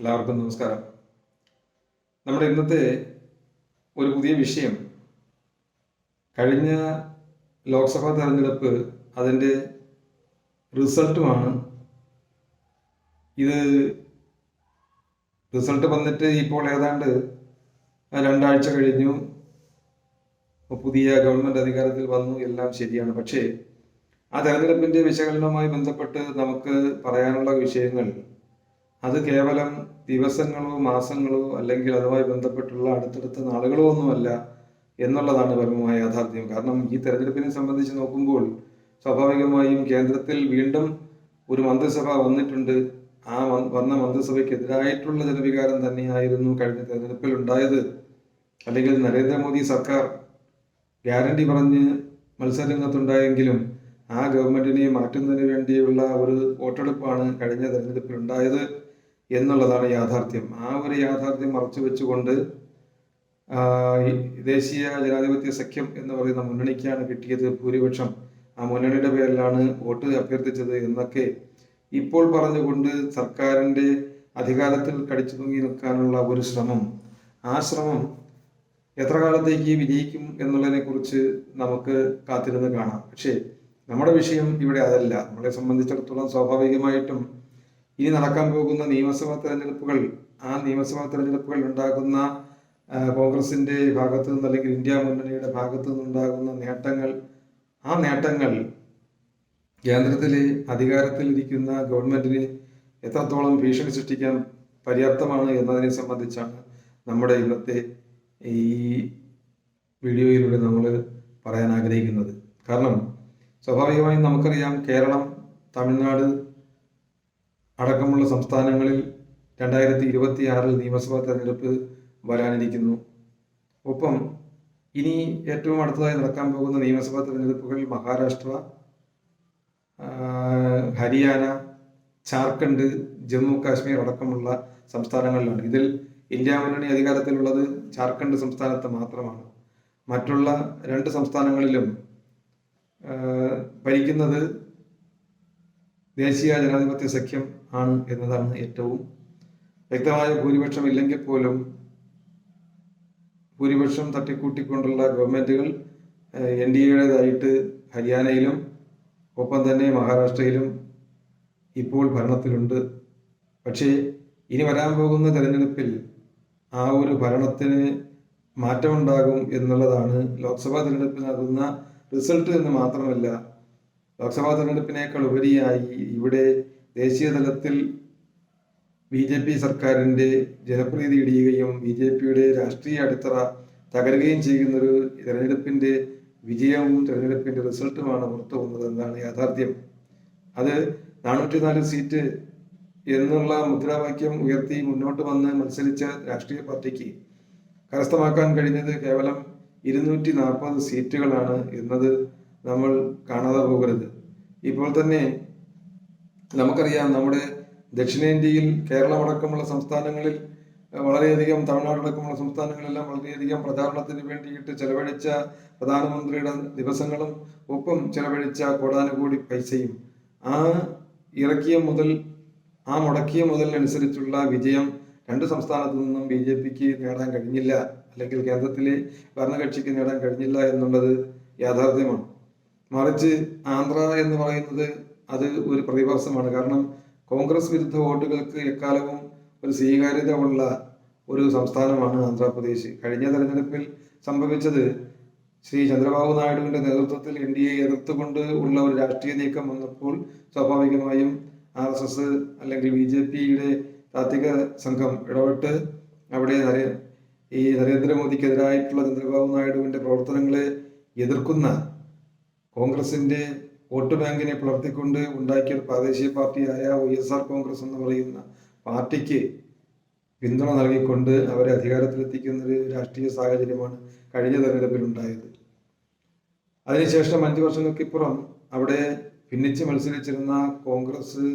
എല്ലാവർക്കും നമസ്കാരം. നമ്മുടെ ഇന്നത്തെ ഒരു പുതിയ വിഷയം. കഴിഞ്ഞ ലോക്സഭാ തെരഞ്ഞെടുപ്പ് അതിന്റെ റിസൾട്ടുമാണ്. ഇത് റിസൾട്ട് വന്നിട്ട് ഇപ്പോൾ ഏതാണ്ട് രണ്ടാഴ്ച കഴിഞ്ഞു. പുതിയ ഗവൺമെന്റ് അധികാരത്തിൽ വന്നു എല്ലാം ശരിയാണ്. പക്ഷേ ആ തെരഞ്ഞെടുപ്പിന്റെ വിശകലനവുമായി ബന്ധപ്പെട്ട് നമുക്ക് പറയാനുള്ള വിഷയങ്ങൾ അത് കേവലം ദിവസങ്ങളോ മാസങ്ങളോ അല്ലെങ്കിൽ അതുമായി ബന്ധപ്പെട്ടുള്ള അടുത്തടുത്ത നാളുകളോ ഒന്നുമല്ല എന്നുള്ളതാണ് പരമമായ യാഥാർത്ഥ്യം. കാരണം ഈ തെരഞ്ഞെടുപ്പിനെ സംബന്ധിച്ച് നോക്കുമ്പോൾ സ്വാഭാവികമായും കേന്ദ്രത്തിൽ വീണ്ടും ഒരു മന്ത്രിസഭ വന്നിട്ടുണ്ട്. ആ വന്ന മന്ത്രിസഭയ്ക്കെതിരായിട്ടുള്ള ജനവികാരം തന്നെയായിരുന്നു കഴിഞ്ഞ തെരഞ്ഞെടുപ്പിൽ ഉണ്ടായത്. അല്ലെങ്കിൽ നരേന്ദ്രമോദി സർക്കാർ ഗ്യാരണ്ടി പറഞ്ഞ് മത്സരരംഗത്തുണ്ടായെങ്കിലും ആ ഗവൺമെന്റിനെ മാറ്റുന്നതിന് വേണ്ടിയുള്ള ഒരു വോട്ടെടുപ്പാണ് കഴിഞ്ഞ തെരഞ്ഞെടുപ്പിൽ ഉണ്ടായത്. എന്നുള്ളതാണ് യാഥാർത്ഥ്യം. ആ ഒരു യാഥാർത്ഥ്യം മറച്ചു വെച്ചുകൊണ്ട് ദേശീയ ജനാധിപത്യ സഖ്യം എന്ന് പറയുന്ന മുന്നണിക്കാണ് കിട്ടിയത് ഭൂരിപക്ഷം. ആ മുന്നണിയുടെ പേരിലാണ് വോട്ട് അഭ്യർത്ഥിച്ചത് എന്നൊക്കെ ഇപ്പോൾ പറഞ്ഞുകൊണ്ട് സർക്കാരിന്റെ അധികാരത്തിൽ കടിച്ചു തൂങ്ങി നിൽക്കാനുള്ള ഒരു ശ്രമം. ആ ശ്രമം എത്ര കാലത്തേക്ക് വിജയിക്കും എന്നുള്ളതിനെ കുറിച്ച് നമുക്ക് കാത്തിരുന്ന് കാണാം. പക്ഷേ നമ്മുടെ വിഷയം ഇവിടെ അതല്ല. നമ്മളെ സംബന്ധിച്ചിടത്തോളം സ്വാഭാവികമായിട്ടും ഇനി നടക്കാൻ പോകുന്ന നിയമസഭാ തെരഞ്ഞെടുപ്പുകൾ ആ നിയമസഭാ തെരഞ്ഞെടുപ്പുകൾ ഉണ്ടാകുന്ന കോൺഗ്രസിന്റെ ഭാഗത്തു നിന്ന് അല്ലെങ്കിൽ ഇന്ത്യ മുന്നണിയുടെ ഭാഗത്തു നിന്നുണ്ടാകുന്ന നേട്ടങ്ങൾ ആ നേട്ടങ്ങൾ കേന്ദ്രത്തിലെ അധികാരത്തിലിരിക്കുന്ന ഗവൺമെന്റിന് എത്രത്തോളം ഭീഷണി സൃഷ്ടിക്കാൻ പര്യാപ്തമാണ് എന്നതിനെ സംബന്ധിച്ചാണ് നമ്മുടെ ഇന്നത്തെ ഈ വീഡിയോയിലൂടെ നമ്മൾ പറയാൻ ആഗ്രഹിക്കുന്നത്. കാരണം സ്വാഭാവികമായും നമുക്കറിയാം കേരളം തമിഴ്നാട് അടക്കമുള്ള സംസ്ഥാനങ്ങളിൽ രണ്ടായിരത്തി ഇരുപത്തി ആറിൽ നിയമസഭാ തെരഞ്ഞെടുപ്പ് വരാനിരിക്കുന്നു. ഒപ്പം ഇനി ഏറ്റവും അടുത്തതായി നടക്കാൻ പോകുന്ന നിയമസഭാ തെരഞ്ഞെടുപ്പുകളിൽ മഹാരാഷ്ട്ര ഹരിയാന ജാർഖണ്ഡ് ജമ്മു കാശ്മീർ അടക്കമുള്ള സംസ്ഥാനങ്ങളിലാണ്. ഇതിൽ ഇന്ത്യ മുന്നണി അധികാരത്തിലുള്ളത് ജാർഖണ്ഡ് സംസ്ഥാനത്ത് മാത്രമാണ്. മറ്റുള്ള രണ്ട് സംസ്ഥാനങ്ങളിലും ഭരിക്കുന്നത് ദേശീയ ജനാധിപത്യ സഖ്യം ആണ് എന്നതാണ് ഏറ്റവും വ്യക്തമായ ഭൂരിപക്ഷം ഇല്ലെങ്കിൽ പോലും ഭൂരിപക്ഷം തട്ടിക്കൂട്ടിക്കൊണ്ടുള്ള ഗവൺമെന്റുകൾ എൻ ഡി എയുടേതായിട്ട് ഹരിയാനയിലും ഒപ്പം തന്നെ മഹാരാഷ്ട്രയിലും ഇപ്പോൾ ഭരണത്തിലുണ്ട്. പക്ഷേ ഇനി വരാൻ പോകുന്ന തെരഞ്ഞെടുപ്പിൽ ആ ഒരു ഭരണത്തിന് മാറ്റമുണ്ടാകും എന്നുള്ളതാണ് ലോക്സഭാ തെരഞ്ഞെടുപ്പിനാകുന്ന റിസൾട്ട് എന്ന് മാത്രമല്ല ലോക്സഭാ തെരഞ്ഞെടുപ്പിനേക്കാൾ ഉപരിയായി ഇവിടെ ദേശീയ തലത്തിൽ ബി ജെ പി സർക്കാരിന്റെ ജനപ്രീതി ഇടിയുകയും ബി ജെ പിയുടെ രാഷ്ട്രീയ അടിത്തറ തകരുകയും ചെയ്യുന്നൊരു തെരഞ്ഞെടുപ്പിന്റെ വിജയവും തെരഞ്ഞെടുപ്പിന്റെ റിസൾട്ടുമാണ് പുറത്തു വന്നത് എന്നാണ് യാഥാർത്ഥ്യം. അത് നാനൂറ്റി നാല് സീറ്റ് എന്നുള്ള മുദ്രാവാക്യം ഉയർത്തി മുന്നോട്ട് വന്ന് മത്സരിച്ച രാഷ്ട്രീയ പാർട്ടിക്ക് കരസ്ഥമാക്കാൻ കഴിഞ്ഞത് കേവലം ഇരുന്നൂറ്റി നാൽപ്പത് സീറ്റുകളാണ് എന്നത് നമ്മൾ കാണാതെ പോകരുത്. ഇപ്പോൾ തന്നെ നമുക്കറിയാം നമ്മുടെ ദക്ഷിണേന്ത്യയിൽ കേരളമടക്കമുള്ള സംസ്ഥാനങ്ങളിൽ വളരെയധികം തമിഴ്നാടടക്കമുള്ള സംസ്ഥാനങ്ങളെല്ലാം വളരെയധികം പ്രചാരണത്തിന് വേണ്ടിയിട്ട് ചെലവഴിച്ച പ്രധാനമന്ത്രിയുടെ ദിവസങ്ങളും ഒപ്പം ചെലവഴിച്ച കോടാനുകൂടി പൈസയും. ആ ഇറക്കിയ മുതൽ ആ മുടക്കിയ മുതലിനനുസരിച്ചുള്ള വിജയം രണ്ട് സംസ്ഥാനത്തു നിന്നും ബി ജെ പിക്ക് നേടാൻ കഴിഞ്ഞില്ല അല്ലെങ്കിൽ കേന്ദ്രത്തിലെ ഭരണകക്ഷിക്ക് നേടാൻ കഴിഞ്ഞില്ല എന്നുള്ളത് യാഥാർത്ഥ്യമാണ്. മറിച്ച് ആന്ധ്ര എന്ന് പറയുന്നത് അത് ഒരു പ്രതിഭാസമാണ്. കാരണം കോൺഗ്രസ് വിരുദ്ധ വോട്ടുകൾക്ക് എക്കാലവും ഒരു സ്വീകാര്യത ഉള്ള ഒരു സംസ്ഥാനമാണ് ആന്ധ്രാപ്രദേശ്. കഴിഞ്ഞ തെരഞ്ഞെടുപ്പിൽ സംഭവിച്ചത് ശ്രീ ചന്ദ്രബാബു നായിഡുവിന്റെ നേതൃത്വത്തിൽ എൻ ഡി എ എതിർത്തുകൊണ്ട് ഉള്ള ഒരു രാഷ്ട്രീയ നീക്കം വന്നപ്പോൾ സ്വാഭാവികമായും ആർ എസ് എസ് അല്ലെങ്കിൽ ബി ജെ പിയുടെ താത്വിക സംഘം ഇടപെട്ട് അവിടെ ഈ നരേന്ദ്രമോദിക്കെതിരായിട്ടുള്ള ചന്ദ്രബാബു നായിഡുവിന്റെ പ്രവർത്തനങ്ങളെ എതിർക്കുന്ന കോൺഗ്രസിന്റെ വോട്ട് ബാങ്കിനെ പുലർത്തിക്കൊണ്ട് ഉണ്ടാക്കിയ ഒരു പ്രാദേശിക പാർട്ടിയായ വൈ എസ് ആർ കോൺഗ്രസ് എന്ന് പറയുന്ന പാർട്ടിക്ക് പിന്തുണ നൽകിക്കൊണ്ട് അവരെ അധികാരത്തിലെത്തിക്കുന്ന ഒരു രാഷ്ട്രീയ സാഹചര്യമാണ് കഴിഞ്ഞ തെരഞ്ഞെടുപ്പിൽ ഉണ്ടായത്. അതിനുശേഷം അഞ്ചു വർഷങ്ങൾക്കിപ്പുറം അവിടെ ഭിന്നിച്ച് മത്സരിച്ചിരുന്ന കോൺഗ്രസ്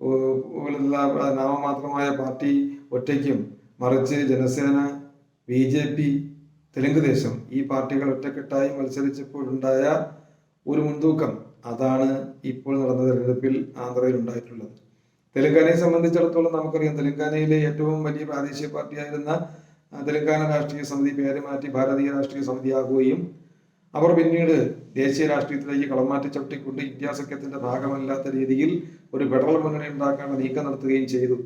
പോലുള്ള നാമമാത്രമായ പാർട്ടി ഒറ്റയ്ക്കും മറിച്ച് Janasena B J P Telugu Desam ഈ പാർട്ടികൾ ഒറ്റക്കെട്ടായി മത്സരിച്ചപ്പോഴുണ്ടായ ഒരു മുൻതൂക്കം അതാണ് ഇപ്പോൾ നടന്ന തെരഞ്ഞെടുപ്പിൽ ആന്ധ്രയിൽ ഉണ്ടായിട്ടുള്ളത്. തെലങ്കാനയെ സംബന്ധിച്ചിടത്തോളം നമുക്കറിയാം തെലങ്കാനയിലെ ഏറ്റവും വലിയ പ്രാദേശിക പാർട്ടിയായിരുന്ന തെലങ്കാന രാഷ്ട്രീയ സമിതി പേര് മാറ്റി ഭാരതീയ രാഷ്ട്രീയ സമിതിയാകുകയും അവർ പിന്നീട് ദേശീയ രാഷ്ട്രീയത്തിലേക്ക് കളം മാറ്റി ചവിട്ടിക്കൊണ്ട് ഇന്ത്യ സഖ്യത്തിന്റെ ഭാഗമല്ലാത്ത രീതിയിൽ ഒരു ഫെഡറൽ മുന്നണി ഉണ്ടാക്കാനുള്ള നീക്കം നടത്തുകയും ചെയ്തു.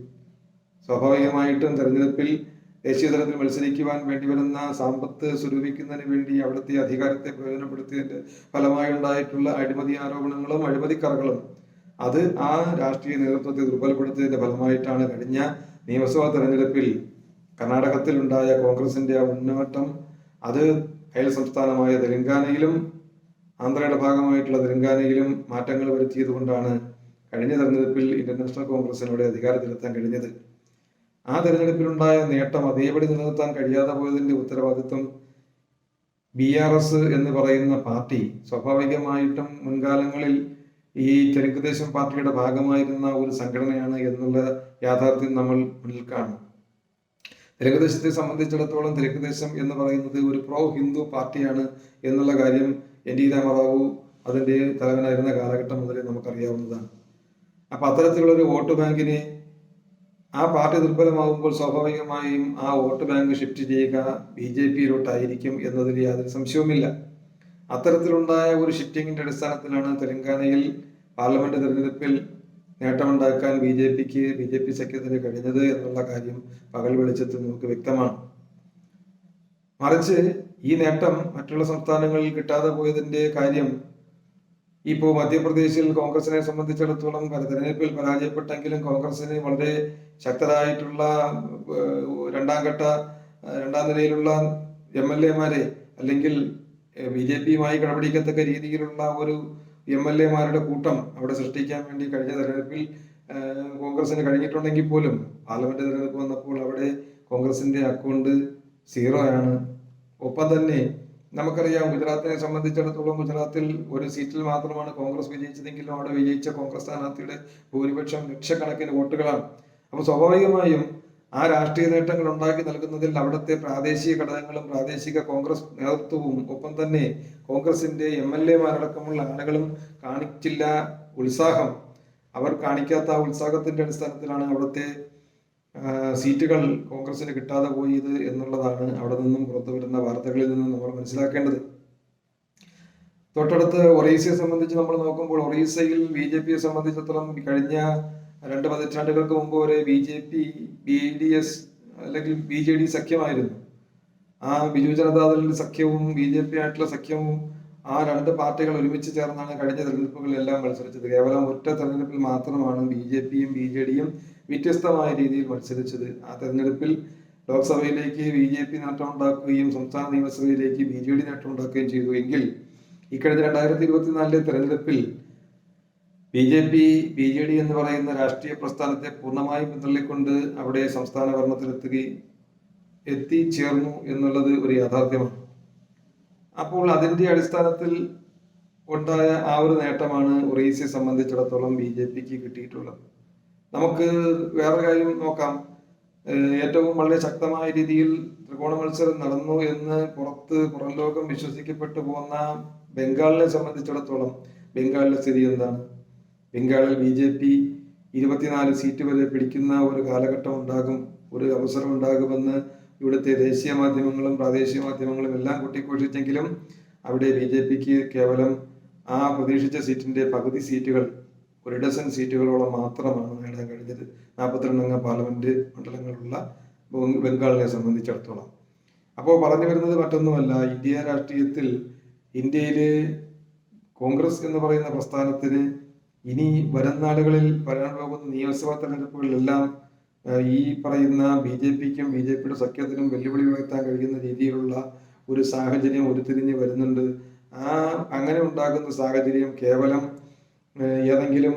സ്വാഭാവികമായിട്ടും തെരഞ്ഞെടുപ്പിൽ ദേശീയ തലത്തിൽ മത്സരിക്കുവാൻ വേണ്ടി വരുന്ന സാമ്പത്ത് സ്വരൂപിക്കുന്നതിന് വേണ്ടി അവിടുത്തെ അധികാരത്തെ പ്രയോജനപ്പെടുത്തിയതിന്റെ ഫലമായി ഉണ്ടായിട്ടുള്ള അഴിമതി ആരോപണങ്ങളും അഴിമതിക്കറകളും അത് ആ രാഷ്ട്രീയ നേതൃത്വത്തെ ദുർബലപ്പെടുത്തിയതിന്റെ ഫലമായിട്ടാണ് കഴിഞ്ഞ നിയമസഭാ തെരഞ്ഞെടുപ്പിൽ കർണാടകത്തിൽ ഉണ്ടായ കോൺഗ്രസിന്റെ ആ മുന്നേറ്റം. അത് അയൽ സംസ്ഥാനമായ തെലങ്കാനയിലും ആന്ധ്രയുടെ ഭാഗമായിട്ടുള്ള തെലങ്കാനയിലും മാറ്റങ്ങൾ വരുത്തിയത് കൊണ്ടാണ് കഴിഞ്ഞ തെരഞ്ഞെടുപ്പിൽ ഇന്ത്യൻ നാഷണൽ കോൺഗ്രസിനോട് അധികാരത്തിലെത്താൻ കഴിഞ്ഞത്. ആ തെരഞ്ഞെടുപ്പിലുണ്ടായ നേട്ടം അതേപടി നിലനിർത്താൻ കഴിയാതെ പോയതിന്റെ ഉത്തരവാദിത്വം ബി ആർ എസ് എന്ന് പറയുന്ന പാർട്ടി സ്വാഭാവികമായിട്ടും മുൻകാലങ്ങളിൽ ഈ തെലുങ്ക് ദേശം പാർട്ടിയുടെ ഭാഗമായിരുന്ന ഒരു സംഘടനയാണ് എന്നുള്ള യാഥാർത്ഥ്യം നമ്മൾ മുന്നിൽ കാണും. തെലുങ്കുദേശത്തെ സംബന്ധിച്ചിടത്തോളം തെലുങ്കുദേശം എന്ന് പറയുന്നത് ഒരു പ്രോ ഹിന്ദു പാർട്ടിയാണ് എന്നുള്ള കാര്യം എൻ ടി രാമറാവു അതിന്റെ തലവനായിരുന്ന കാലഘട്ടം മുതലേ നമുക്കറിയാവുന്നതാണ്. അപ്പൊ അത്തരത്തിലുള്ള ഒരു വോട്ട് ബാങ്കിനെ ആ പാർട്ടി ദുർബലമാകുമ്പോൾ സ്വാഭാവികമായും ആ വോട്ട് ബാങ്ക് ഷിഫ്റ്റ് ചെയ്യുക ബി ജെ പിയിലോട്ടായിരിക്കും എന്നതിൽ യാതൊരു സംശയവുമില്ല. അത്തരത്തിലുണ്ടായ ഒരു ഷിഫ്റ്റിങ്ങിന്റെ അടിസ്ഥാനത്തിലാണ് തെലങ്കാനയിൽ പാർലമെന്റ് തെരഞ്ഞെടുപ്പിൽ നേട്ടമുണ്ടാക്കാൻ ബി ജെ പിക്ക് ബി ജെ പി സഖ്യത്തിന് കഴിഞ്ഞത് എന്നുള്ള കാര്യം പകൽ വെളിച്ചത്തിൽ നമുക്ക് വ്യക്തമാണ്. മറിച്ച് ഈ നേട്ടം മറ്റുള്ള സംസ്ഥാനങ്ങളിൽ കിട്ടാതെ പോയതിന്റെ കാര്യം ഇപ്പോൾ മധ്യപ്രദേശിൽ കോൺഗ്രസിനെ സംബന്ധിച്ചിടത്തോളം തെരഞ്ഞെടുപ്പിൽ പരാജയപ്പെട്ടെങ്കിലും കോൺഗ്രസിന് വളരെ ശക്തരായിട്ടുള്ള രണ്ടാം ഘട്ട രണ്ടാം നിലയിലുള്ള എം എൽ എമാരെ അല്ലെങ്കിൽ ബി ജെ പിയുമായി കടപിടിക്കത്തക്ക രീതിയിലുള്ള ഒരു എം എൽ എമാരുടെ കൂട്ടം അവിടെ സൃഷ്ടിക്കാൻ വേണ്ടി കഴിഞ്ഞ തെരഞ്ഞെടുപ്പിൽ കോൺഗ്രസിന് കഴിഞ്ഞിട്ടുണ്ടെങ്കിൽ പോലും പാർലമെന്റ് തെരഞ്ഞെടുപ്പ് വന്നപ്പോൾ അവിടെ കോൺഗ്രസിന്റെ അക്കൗണ്ട് സീറോ ആണ്. ഒപ്പം തന്നെ നമുക്കറിയാം ഗുജറാത്തിനെ സംബന്ധിച്ചിടത്തോളം ഗുജറാത്തിൽ ഒരു സീറ്റിൽ മാത്രമാണ് കോൺഗ്രസ് വിജയിച്ചതെങ്കിലും അവിടെ വിജയിച്ച കോൺഗ്രസ് സ്ഥാനാർത്ഥിയുടെ ഭൂരിപക്ഷം ലക്ഷക്കണക്കിന് വോട്ടുകളാണ്. അപ്പോൾ സ്വാഭാവികമായും ആ രാഷ്ട്രീയ നേട്ടങ്ങൾ ഉണ്ടാക്കി നൽകുന്നതിൽ അവിടുത്തെ പ്രാദേശിക ഘടകങ്ങളും പ്രാദേശിക കോൺഗ്രസ് നേതൃത്വവും ഒപ്പം തന്നെ കോൺഗ്രസിന്റെ എം എൽ എമാരടക്കമുള്ള ആളുകളും കാണിച്ചില്ല ഉത്സാഹം. അവർ കാണിക്കാത്ത ആ ഉത്സാഹത്തിന്റെ അടിസ്ഥാനത്തിലാണ് അവിടുത്തെ സീറ്റുകൾ കോൺഗ്രസിന് കിട്ടാതെ പോയത് എന്നുള്ളതാണ് അവിടെ നിന്നും പുറത്തു വരുന്ന വാർത്തകളിൽ നിന്നും നമ്മൾ മനസ്സിലാക്കേണ്ടത്. തൊട്ടടുത്ത് ഒറീസയെ സംബന്ധിച്ച് നമ്മൾ നോക്കുമ്പോൾ ഒറീസയിൽ ബി ജെ പിയെ സംബന്ധിച്ചിടത്തോളം കഴിഞ്ഞ രണ്ട് പതിറ്റാണ്ടുകൾക്ക് മുമ്പ് വരെ B J P B D S അല്ലെങ്കിൽ ബി ജെ ഡി സഖ്യമായിരുന്നു. ആ ബിജു ജനതാദളിന്റെ സഖ്യവും ബി ജെ പി ആയിട്ടുള്ള സഖ്യവും ആ രണ്ട് പാർട്ടികൾ ഒരുമിച്ച് ചേർന്നാണ് കഴിഞ്ഞ തെരഞ്ഞെടുപ്പുകളിലെല്ലാം മത്സരിച്ചത്. കേവലം ഒറ്റ തെരഞ്ഞെടുപ്പിൽ മാത്രമാണ് ബി ജെ പിയും ബി ജെ ഡിയും വ്യത്യസ്തമായ രീതിയിൽ മത്സരിച്ചത്. ആ തെരഞ്ഞെടുപ്പിൽ ലോക്സഭയിലേക്ക് ബി ജെ പി നേട്ടം ഉണ്ടാക്കുകയും സംസ്ഥാന നിയമസഭയിലേക്ക് ബി ജെ ഡി നേട്ടം ഉണ്ടാക്കുകയും ചെയ്തു. എങ്കിൽ ഇക്കഴിഞ്ഞ രണ്ടായിരത്തി ഇരുപത്തിനാലിലെ തെരഞ്ഞെടുപ്പിൽ B J P B J D എന്ന് പറയുന്ന രാഷ്ട്രീയ പ്രസ്ഥാനത്തെ പൂർണമായും പിന്തള്ളിക്കൊണ്ട് അവിടെ സംസ്ഥാന ഭരണത്തിലെത്തുകയും എത്തിച്ചേർന്നു എന്നുള്ളത് ഒരു യാഥാർത്ഥ്യമാണ്. അപ്പോൾ അതിന്റെ അടിസ്ഥാനത്തിൽ ഉണ്ടായ ആ ഒരു നേട്ടമാണ് ഒറീസയെ സംബന്ധിച്ചിടത്തോളം ബി ജെ പിക്ക് കിട്ടിയിട്ടുള്ളത്. നമുക്ക് വേറെ കാര്യം നോക്കാം. ഏറ്റവും വളരെ ശക്തമായ രീതിയിൽ ത്രികോണ മത്സരം നടന്നു എന്ന് പുറത്ത് പുറം ലോകം വിശ്വസിക്കപ്പെട്ടു പോകുന്ന ബംഗാളിനെ സംബന്ധിച്ചിടത്തോളം ബംഗാളിലെ സ്ഥിതി എന്താണ്? ബംഗാളിൽ ബി ജെ പി ഇരുപത്തിനാല് സീറ്റ് വരെ പിടിക്കുന്ന ഒരു കാലഘട്ടം ഉണ്ടാകും ഒരു അവസരം ഉണ്ടാകുമെന്ന് ഇവിടുത്തെ ദേശീയ മാധ്യമങ്ങളും പ്രാദേശിക മാധ്യമങ്ങളും എല്ലാം കൂട്ടിക്കോഷിച്ചെങ്കിലും അവിടെ ബി ജെ പിക്ക് കേവലം ആ പ്രതീക്ഷിച്ച സീറ്റിന്റെ പകുതി സീറ്റുകൾ ഒരു ഡസൻ സീറ്റുകളോളം മാത്രമാണ് നേടാൻ കഴിഞ്ഞത്. നാൽപ്പത്തിരണ്ടംഗ പാർലമെന്റ് മണ്ഡലങ്ങളുള്ള ബംഗ- ബംഗാളിനെ സംബന്ധിച്ചിടത്തോളം. അപ്പോൾ പറഞ്ഞു വരുന്നത് മറ്റൊന്നുമല്ല. ഇന്ത്യ രാഷ്ട്രീയത്തിൽ ഇന്ത്യയിലെ കോൺഗ്രസ് എന്ന് പറയുന്ന പ്രസ്ഥാനത്തിന് ഇനി വരും നാളുകളിൽ വരാൻ പോകുന്ന നിയമസഭാ തെരഞ്ഞെടുപ്പുകളിലെല്ലാം ഈ പറയുന്ന ബി ജെ പിക്കും ബി ജെ പിയുടെ സഖ്യത്തിനും വെല്ലുവിളി ഉയർത്താൻ കഴിയുന്ന രീതിയിലുള്ള ഒരു സാഹചര്യം ഉരുത്തിരിഞ്ഞ് വരുന്നുണ്ട്. ആ അങ്ങനെ ഉണ്ടാകുന്ന സാഹചര്യം കേവലം ഏതെങ്കിലും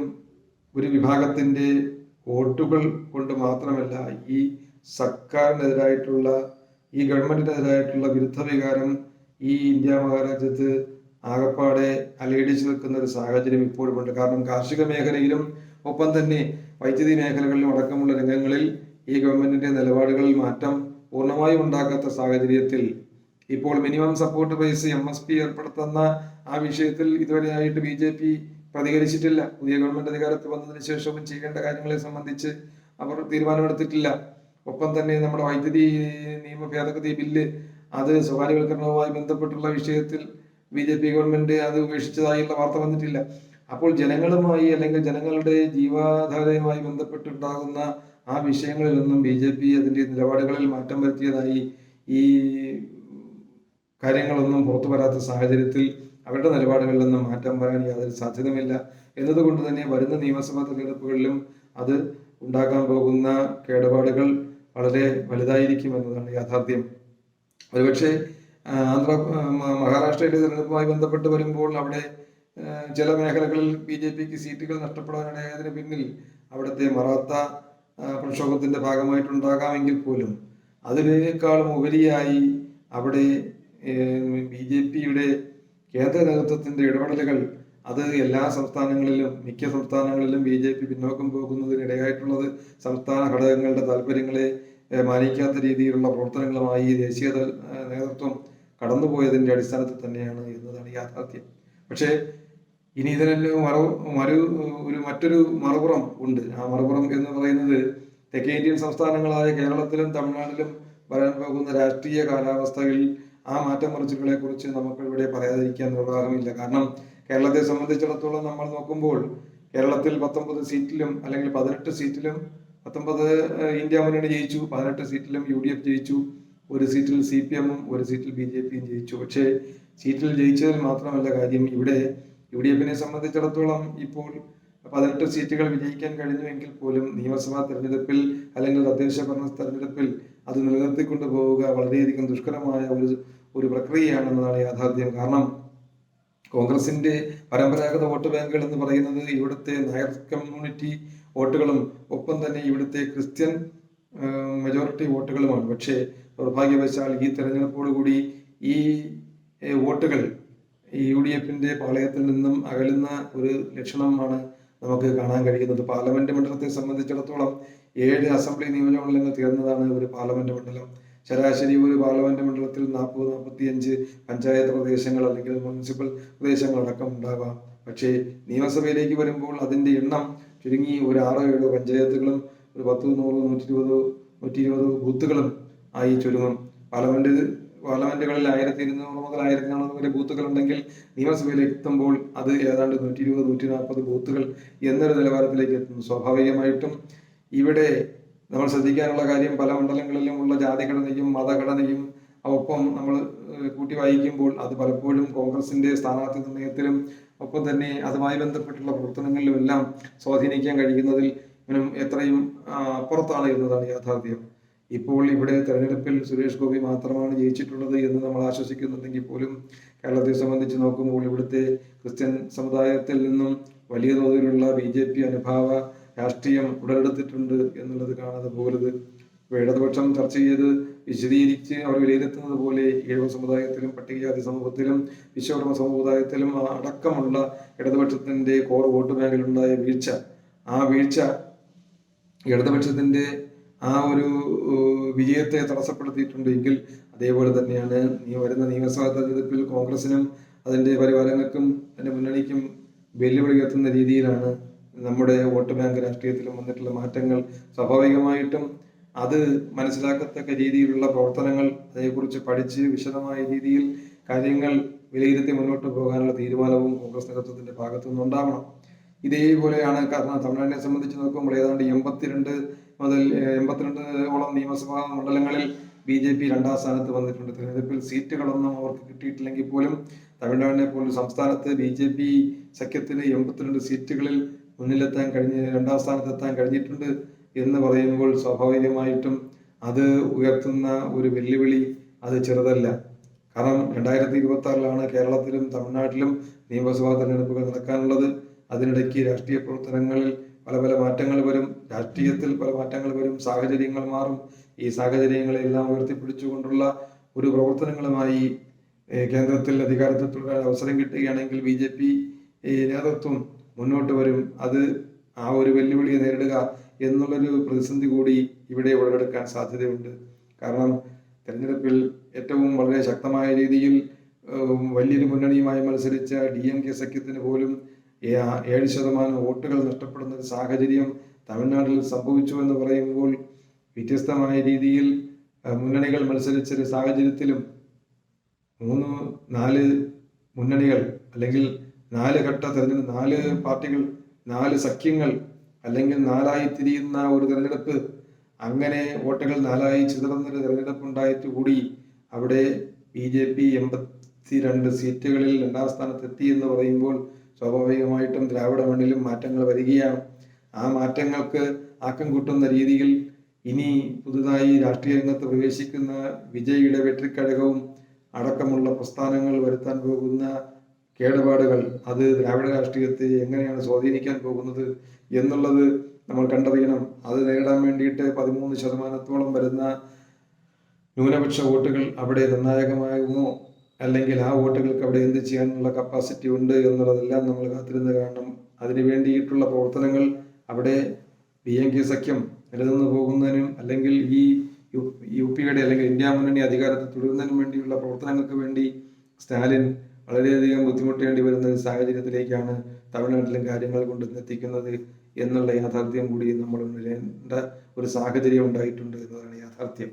ഒരു വിഭാഗത്തിന്റെ വോട്ടുകൾ കൊണ്ട് മാത്രമല്ല ഈ സർക്കാരിനെതിരായിട്ടുള്ള ഈ ഗവൺമെന്റിനെതിരായിട്ടുള്ള വിരുദ്ധ വികാരം ഈ ഇന്ത്യ മഹാരാജ്യത്ത് ആകപ്പാടെ അലയടിച്ചു നിൽക്കുന്ന ഒരു സാഹചര്യം ഇപ്പോഴുമുണ്ട്. കാരണം കാർഷിക മേഖലയിലും ഒപ്പം തന്നെ വൈദ്യുതി മേഖലകളിലും അടക്കമുള്ള രംഗങ്ങളിൽ ഈ ഗവൺമെന്റിന്റെ നിലപാടുകളിൽ മാറ്റം പൂർണമായും ഉണ്ടാക്കാത്ത സാഹചര്യത്തിൽ ഇപ്പോൾ minimum support price M S P ഏർപ്പെടുത്തുന്ന ആ വിഷയത്തിൽ ഇതുവരെയായിട്ട് ബി ജെ പി പ്രതികരിച്ചിട്ടില്ല. പുതിയ ഗവൺമെന്റ് അധികാരത്തിൽ വന്നതിന് ശേഷവും ചെയ്യേണ്ട കാര്യങ്ങളെ സംബന്ധിച്ച് അവർ തീരുമാനമെടുത്തിട്ടില്ല. ഒപ്പം തന്നെ നമ്മുടെ വൈദ്യുതി നിയമ ഭേദഗതി ബില്ല് അത് സ്വകാര്യവൽക്കരണവുമായി ബന്ധപ്പെട്ടുള്ള വിഷയത്തിൽ ബി ജെ പി ഗവൺമെന്റ് അത് ഉപേക്ഷിച്ചതായുള്ള വാർത്ത വന്നിട്ടില്ല. അപ്പോൾ ജനങ്ങളുമായി അല്ലെങ്കിൽ ജനങ്ങളുടെ ജീവാധാരയുമായി ബന്ധപ്പെട്ടുണ്ടാകുന്ന ആ വിഷയങ്ങളിലൊന്നും ബി ജെ പി അതിന്റെ നിലപാടുകളിൽ മാറ്റം വരുത്തിയതായി ഈ കാര്യങ്ങളൊന്നും പുറത്തു വരാത്ത സാഹചര്യത്തിൽ അവരുടെ നിലപാടുകളിൽ നിന്നും മാറ്റം വരാൻ യാതൊരു സാധ്യതയുമില്ല. എന്നതുകൊണ്ട് തന്നെ വരുന്ന നിയമസഭാ തെരഞ്ഞെടുപ്പുകളിലും അത് ഉണ്ടാകാൻ പോകുന്ന കേടുപാടുകൾ വളരെ വലുതായിരിക്കും എന്നതാണ് യാഥാർത്ഥ്യം. ഒരുപക്ഷെ ആന്ധ്രാ മഹാരാഷ്ട്രയിലെ തെരഞ്ഞെടുപ്പുമായി ബന്ധപ്പെട്ട് വരുമ്പോൾ അവിടെ ചില മേഖലകളിൽ ബി ജെ പിക്ക് സീറ്റുകൾ നഷ്ടപ്പെടാനിടയായതിന് പിന്നിൽ അവിടുത്തെ മറാത്ത പ്രക്ഷോഭത്തിന്റെ ഭാഗമായിട്ടുണ്ടാകാമെങ്കിൽ പോലും അതിനേക്കാളും ഉപരിയായി അവിടെ ബി ജെ പിയുടെ കേന്ദ്ര നേതൃത്വത്തിന്റെ ഇടപെടലുകൾ അത് എല്ലാ സംസ്ഥാനങ്ങളിലും മിക്ക സംസ്ഥാനങ്ങളിലും ബി ജെ പി പിന്നോക്കം പോകുന്നതിനിടയായിട്ടുള്ളത് സംസ്ഥാന ഘടകങ്ങളുടെ താല്പര്യങ്ങളെ മാനിക്കാത്ത രീതിയിലുള്ള പ്രവർത്തനങ്ങളുമായി ദേശീയ നേതൃത്വം കടന്നുപോയതിന്റെ അടിസ്ഥാനത്തിൽ തന്നെയാണ് എന്നതാണ് യാഥാർത്ഥ്യം. പക്ഷേ ഇനി ഇതിനെല്ലാം മറു മറു ഒരു മറ്റൊരു മറുപുറം ഉണ്ട്. ആ മറുപുറം എന്ന് പറയുന്നത് തെക്കേ ഇന്ത്യൻ സംസ്ഥാനങ്ങളായ കേരളത്തിലും തമിഴ്നാട്ടിലും വരാൻ പോകുന്ന രാഷ്ട്രീയ കാലാവസ്ഥയിൽ ആ മാറ്റം മറിച്ചുകളെ കുറിച്ച് നമുക്ക് ഇവിടെ പറയാതിരിക്കാൻ നിർവാഹമില്ല കാരണം കേരളത്തെ സംബന്ധിച്ചിടത്തോളം നമ്മൾ നോക്കുമ്പോൾ കേരളത്തിൽ പത്തൊമ്പത് സീറ്റിലും അല്ലെങ്കിൽ പതിനെട്ട് സീറ്റിലും പത്തൊമ്പത് ഇന്ത്യ മുന്നണി ജയിച്ചു പതിനെട്ട് സീറ്റിലും യു ഡി എഫ് ജയിച്ചു ഒരു സീറ്റിൽ സി പി എമ്മും ഒരു സീറ്റിൽ ബി ജെ പിയും ജയിച്ചു. പക്ഷേ സീറ്റിൽ ജയിച്ചതിൽ മാത്രമല്ല കാര്യം ഇവിടെ യു ഡി എഫിനെ സംബന്ധിച്ചിടത്തോളം ഇപ്പോൾ പതിനെട്ട് സീറ്റുകൾ വിജയിക്കാൻ കഴിഞ്ഞുവെങ്കിൽ പോലും നിയമസഭാ തെരഞ്ഞെടുപ്പിൽ അല്ലെങ്കിൽ തദ്ദേശ ഭരണ തെരഞ്ഞെടുപ്പിൽ അത് നിലനിർത്തിക്കൊണ്ടു പോവുക വളരെയധികം ദുഷ്കരമായ ഒരു ഒരു പ്രക്രിയയാണെന്നതാണ് യാഥാർത്ഥ്യം. കാരണം കോൺഗ്രസിന്റെ പരമ്പരാഗത വോട്ട് ബാങ്കുകൾ എന്ന് പറയുന്നത് ഇവിടുത്തെ നായർ കമ്മ്യൂണിറ്റി വോട്ടുകളും ഒപ്പം തന്നെ ഇവിടുത്തെ ക്രിസ്ത്യൻ മെജോറിറ്റി വോട്ടുകളുമാണ്. പക്ഷേ ദൗർഭാഗ്യവശാൽ ഈ തെരഞ്ഞെടുപ്പോടുകൂടി ഈ വോട്ടുകൾ യു ഡി എഫിന്റെ പാളയത്തിൽ നിന്നും അകലുന്ന ഒരു ലക്ഷണമാണ് നമുക്ക് കാണാൻ കഴിയുന്നത്. പാർലമെന്റ് മണ്ഡലത്തെ സംബന്ധിച്ചിടത്തോളം ഏഴ് അസംബ്ലി നിയോജകമണ്ഡലങ്ങൾ തീർന്നതാണ് ഒരു പാർലമെന്റ് മണ്ഡലം. ശരാശരി ഒരു പാർലമെന്റ് മണ്ഡലത്തിൽ നാൽപ്പത് നാൽപ്പത്തിയഞ്ച് പഞ്ചായത്ത് പ്രദേശങ്ങൾ അല്ലെങ്കിൽ മുനിസിപ്പൽ പ്രദേശങ്ങൾ അടക്കം ഉണ്ടാവാം. പക്ഷേ നിയമസഭയിലേക്ക് വരുമ്പോൾ അതിന്റെ എണ്ണം ചുരുങ്ങി ഒരു ആറോ ഏഴോ പഞ്ചായത്തുകളും ഒരു പത്ത് നൂറ് നൂറ്റി ഇരുപത് നൂറ്റി ഇരുപത് ബൂത്തുകളും ആയി ചുരുങ്ങും. പാർലമെന്റ് പാർലമെന്റുകളിൽ ആയിരത്തി ഇരുന്നൂറ് മുതൽ ആയിരത്തി നാനൂറ് വരെ ബൂത്തുകൾ ഉണ്ടെങ്കിൽ നിയമസഭയിലേക്ക് എത്തുമ്പോൾ അത് ഏതാണ്ട് നൂറ്റി ഇരുപത് നൂറ്റി നാൽപ്പത് ബൂത്തുകൾ എന്നൊരു നിലവാരത്തിലേക്ക് എത്തുന്നു. സ്വാഭാവികമായിട്ടും ഇവിടെ നമ്മൾ ശ്രദ്ധിക്കാനുള്ള കാര്യം പല മണ്ഡലങ്ങളിലും ഉള്ള ജാതിഘടനയും മതഘടനയും ഒപ്പം നമ്മൾ കൂട്ടി വായിക്കുമ്പോൾ അത് പലപ്പോഴും കോൺഗ്രസിന്റെ സ്ഥാനാർത്ഥി നിർണയത്തിലും ഒപ്പം തന്നെ അതുമായി ബന്ധപ്പെട്ടുള്ള പ്രവർത്തനങ്ങളിലും എല്ലാം സ്വാധീനിക്കാൻ കഴിയുന്നതിൽ ഇവനും എത്രയും അപ്പുറത്താണ് എന്നതാണ് യാഥാർത്ഥ്യം. ഇപ്പോൾ ഇവിടെ തെരഞ്ഞെടുപ്പിൽ സുരേഷ് ഗോപി മാത്രമാണ് ജയിച്ചിട്ടുള്ളത് എന്ന് നമ്മൾ ആശ്വസിക്കുന്നുണ്ടെങ്കിൽ പോലും കേരളത്തെ സംബന്ധിച്ച് നോക്കുമ്പോൾ ഇവിടുത്തെ ക്രിസ്ത്യൻ സമുദായത്തിൽ നിന്നും വലിയ തോതിലുള്ള ബി ജെ പി അനുഭാവ രാഷ്ട്രീയം ഉടലെടുത്തിട്ടുണ്ട് എന്നുള്ളത് കാണാതെ പോകരുത്. ഇടതുപക്ഷം ചർച്ച ചെയ്ത് വിശദീകരിച്ച് അവർ വിലയിരുത്തുന്നത് പോലെ ഈഴവ സമുദായത്തിലും പട്ടികജാതി സമൂഹത്തിലും വിശ്വകർമ്മ സമുദായത്തിലും അടക്കമുള്ള ഇടതുപക്ഷത്തിന്റെ കോർ വോട്ട് ബാങ്കിലുണ്ടായ വീഴ്ച ആ വീഴ്ച ഇടതുപക്ഷത്തിന്റെ ആ ഒരു വിജയത്തെ തടസ്സപ്പെടുത്തിയിട്ടുണ്ട് എങ്കിൽ അതേപോലെ തന്നെയാണ് നീ വരുന്ന നിയമസഭാ തെരഞ്ഞെടുപ്പിൽ കോൺഗ്രസിനും അതിന്റെ പരിവാരങ്ങൾക്കും അതിന്റെ മുന്നണിക്കും വെല്ലുവിളി ഉയർത്തുന്ന രീതിയിലാണ് നമ്മുടെ വോട്ട് ബാങ്ക് രാഷ്ട്രീയത്തിലും വന്നിട്ടുള്ള മാറ്റങ്ങൾ. സ്വാഭാവികമായിട്ടും അത് മനസ്സിലാക്കത്തക്ക രീതിയിലുള്ള പ്രവർത്തനങ്ങൾ അതേക്കുറിച്ച് പഠിച്ച് വിശദമായ രീതിയിൽ കാര്യങ്ങൾ വിലയിരുത്തി മുന്നോട്ട് പോകാനുള്ള തീരുമാനവും കോൺഗ്രസ് നേതൃത്വത്തിന്റെ ഭാഗത്തു നിന്നുണ്ടാവണം ഇതേപോലെയാണ് കാരണം തമിഴ്നാടിനെ സംബന്ധിച്ച് നോക്കുമ്പോൾ ഏതാണ്ട് എൺപത്തിരണ്ട് മുതൽ എൺപത്തിരണ്ട് ഓളം നിയമസഭാ മണ്ഡലങ്ങളിൽ ബി ജെ പി രണ്ടാം സ്ഥാനത്ത് വന്നിട്ടുണ്ട്. തിരഞ്ഞെടുപ്പിൽ സീറ്റുകളൊന്നും അവർക്ക് കിട്ടിയിട്ടില്ലെങ്കിൽ പോലും തമിഴ്നാടിനെ പോലും സംസ്ഥാനത്ത് ബി ജെ പി സഖ്യത്തിന് എൺപത്തിരണ്ട് സീറ്റുകളിൽ മുന്നിലെത്താൻ കഴിഞ്ഞ് രണ്ടാം സ്ഥാനത്തെത്താൻ കഴിഞ്ഞിട്ടുണ്ട് എന്ന് പറയുമ്പോൾ സ്വാഭാവികമായിട്ടും അത് ഉയർത്തുന്ന ഒരു വെല്ലുവിളി അത് ചെറുതല്ല. കാരണം രണ്ടായിരത്തി ഇരുപത്തി ആറിലാണ് കേരളത്തിലും തമിഴ്നാട്ടിലും നിയമസഭാ തെരഞ്ഞെടുപ്പുകൾ നടക്കാനുള്ളത്. അതിനിടയ്ക്ക് രാഷ്ട്രീയ പ്രവർത്തനങ്ങളിൽ പല പല മാറ്റങ്ങൾ വരും. രാഷ്ട്രീയത്തിൽ പല മാറ്റങ്ങൾ വരും. സാഹചര്യങ്ങൾ മാറും. ഈ സാഹചര്യങ്ങളെല്ലാം ഉയർത്തിപ്പിടിച്ചുകൊണ്ടുള്ള ഒരു പ്രവർത്തനങ്ങളുമായി കേന്ദ്രത്തിൽ അധികാരത്തിൽ തുടരാൻ അവസരം കിട്ടുകയാണെങ്കിൽ ബി ജെ പി നേതൃത്വം മുന്നോട്ട് വരും. അത് ആ ഒരു വെല്ലുവിളിയെ നേരിടുക എന്നുള്ളൊരു പ്രതിസന്ധി കൂടി ഇവിടെ ഉടലെടുക്കാൻ സാധ്യതയുണ്ട്. കാരണം തെരഞ്ഞെടുപ്പിൽ ഏറ്റവും വളരെ ശക്തമായ രീതിയിൽ വലിയൊരു മുന്നണിയുമായി മത്സരിച്ച ഡി എം കെ സഖ്യത്തിന് പോലും ഏഴ് ശതമാനം വോട്ടുകൾ നഷ്ടപ്പെടുന്ന ഒരു സാഹചര്യം തമിഴ്നാട്ടിൽ സംഭവിച്ചു എന്ന് പറയുമ്പോൾ വ്യത്യസ്തമായ രീതിയിൽ മുന്നണികൾ മത്സരിച്ചൊരു സാഹചര്യത്തിലും മൂന്ന് നാല് മുന്നണികൾ അല്ലെങ്കിൽ നാല് ഘട്ട തെരഞ്ഞെടുപ്പ് നാല് പാർട്ടികൾ നാല് സഖ്യങ്ങൾ അല്ലെങ്കിൽ നാലായി തിരിയുന്ന ഒരു തെരഞ്ഞെടുപ്പ് അങ്ങനെ വോട്ടുകൾ നാലായി ചിതറുന്നൊരു തെരഞ്ഞെടുപ്പ് ഉണ്ടായിട്ട് കൂടി അവിടെ ബി ജെ പി എൺപത്തിരണ്ട് സീറ്റുകളിൽ രണ്ടാം സ്ഥാനത്തെത്തി എന്ന് പറയുമ്പോൾ സ്വാഭാവികമായിട്ടും ദ്രാവിഡ മണ്ണിലും മാറ്റങ്ങൾ വരികയാണ്. ആ മാറ്റങ്ങൾക്ക് ആക്കം കൂട്ടുന്ന രീതിയിൽ ഇനി പുതുതായി രാഷ്ട്രീയ രംഗത്ത് പ്രവേശിക്കുന്ന വിജയിയുടെ വെട്ടിക്കഴകവും അടക്കമുള്ള പ്രസ്ഥാനങ്ങൾ വരുത്താൻ പോകുന്ന കേടുപാടുകൾ അത് ദ്രാവിഡ രാഷ്ട്രീയത്തെ എങ്ങനെയാണ് സ്വാധീനിക്കാൻ പോകുന്നത് എന്നുള്ളത് നമ്മൾ കണ്ടറിയണം. അത് നേരിടാൻ വേണ്ടിയിട്ട് പതിമൂന്ന് ശതമാനത്തോളം വരുന്ന ന്യൂനപക്ഷ വോട്ടുകൾ അവിടെ നിർണായകമാകുമോ അല്ലെങ്കിൽ ആ വോട്ടുകൾക്ക് അവിടെ എന്ത് ചെയ്യാനുള്ള കപ്പാസിറ്റി ഉണ്ട് എന്നുള്ളതെല്ലാം നമ്മൾ കാത്തിരുന്ന് കാണണം. അതിനു വേണ്ടിയിട്ടുള്ള പ്രവർത്തനങ്ങൾ അവിടെ ബി എം കെ സഖ്യം നിലനിന്ന് പോകുന്നതിനും അല്ലെങ്കിൽ ഈ യു പിയുടെ അല്ലെങ്കിൽ ഇന്ത്യ മുന്നണി അധികാരത്തിൽ തുടരുന്നതിനും വേണ്ടിയുള്ള പ്രവർത്തനങ്ങൾക്ക് വേണ്ടി സ്റ്റാലിൻ വളരെയധികം ബുദ്ധിമുട്ടേണ്ടി വരുന്ന ഒരു സാഹചര്യത്തിലേക്കാണ് തമിഴ്നാട്ടിലും കാര്യങ്ങൾ കൊണ്ടെത്തിക്കുന്നത് എന്നുള്ള യാഥാർത്ഥ്യം കൂടി നമ്മൾ ഉണരേണ്ട ഒരു സാഹചര്യം ഉണ്ടായിട്ടുണ്ട് എന്നതാണ് യാഥാർത്ഥ്യം.